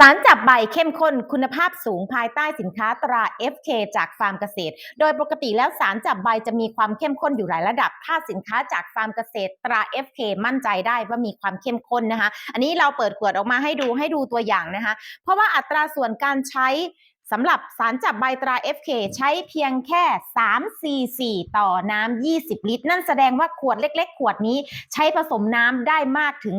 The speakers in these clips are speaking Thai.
สารจับใบเข้มข้นคุณภาพสูงภายใต้สินค้าตรา FK จากฟาร์มเกษตร โดยปกติแล้วสารจับใบจะมีความเข้มข้นอยู่หลายระดับ ถ้าสินค้าจากฟาร์มเกษตรตรา FK มั่นใจได้ว่ามีความเข้มข้นนะคะ อันนี้เราเปิดขวดออกมาให้ดูให้ดูตัวอย่างนะคะ เพราะว่าอัตราส่วนการใช้ สำหรับสารจับใบตรา FK ใช้เพียงแค่3 cc ต่อน้ำ 20 ลิตร นั่นแสดงว่าขวดเล็กๆ ขวดนี้ใช้ผสมน้ำได้มากถึง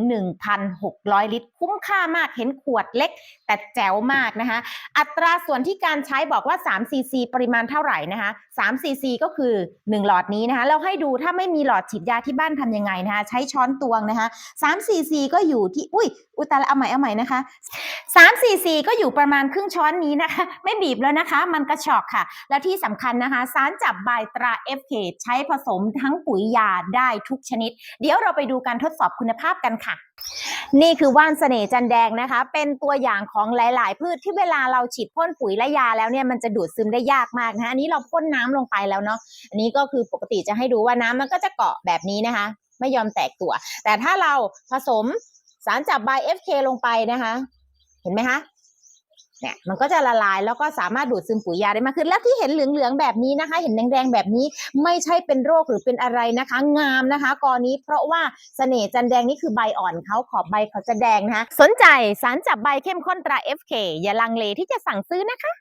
1,600 ลิตร คุ้มค่ามากเห็นขวดเล็ก แต่แจ๋วมากนะคะ อัตราส่วนที่การใช้บอกว่า 3 cc ปริมาณเท่าไหร่นะคะ 3 cc ก็คือ 1 หลอดนี้นะคะ เราให้ดูถ้าไม่มีหลอดฉีดยาที่บ้านทำยังไงนะคะ ใช้ช้อนตวงนะคะ 3 cc ก็อยู่ที่ อุ้ย อุตาละเอาใหม่เอาใหม่นะคะ3 cc ก็อยู่ประมาณครึ่งช้อนนี้นะคะ ไม่บีบแล้วนะคะ มันกระชอกค่ะ และที่สำคัญนะคะ สารจับใบตรา FK ใช้ผสมทั้งปุ๋ยยาได้ทุกชนิด เดี๋ยวเราไปดูการทดสอบคุณภาพกันค่ะ นี่คือว่านเสน่ห์จันแดงนะคะ เป็นตัวอย่างของหลาย ๆ พืชที่เวลาเราฉีดพ่นปุ๋ยและยาแล้วเนี่ยมันจะดูดซึมได้ยากมากนะคะอันนี้เราพ่นน้ำลงไปแล้วเนาะอันนี้ก็คือปกติจะให้ดูว่าน้ำมันก็จะเกาะแบบนี้นะคะ ไม่ยอมแตกตัว แต่ถ้าเราผสม สารจับใบ FK ลงไปนะคะ เห็นไหมคะเนี่ยมันก็จะละลายแล้วก็สามารถดูดซึมปุ๋ยยาได้มากขึ้น แล้วที่เห็นเหลืองๆแบบนี้นะคะ เห็นแดงๆแบบนี้ไม่ใช่เป็นโรคหรือเป็นอะไรนะคะ งามนะคะกอนี้เพราะว่าเสน่ห์จันแดงนี่คือใบอ่อนเขาขอบใบเขาจะแดงนะคะ สนใจสารจับใบเข้มข้นตรา FK อย่าลังเลที่จะสั่งซื้อนะคะ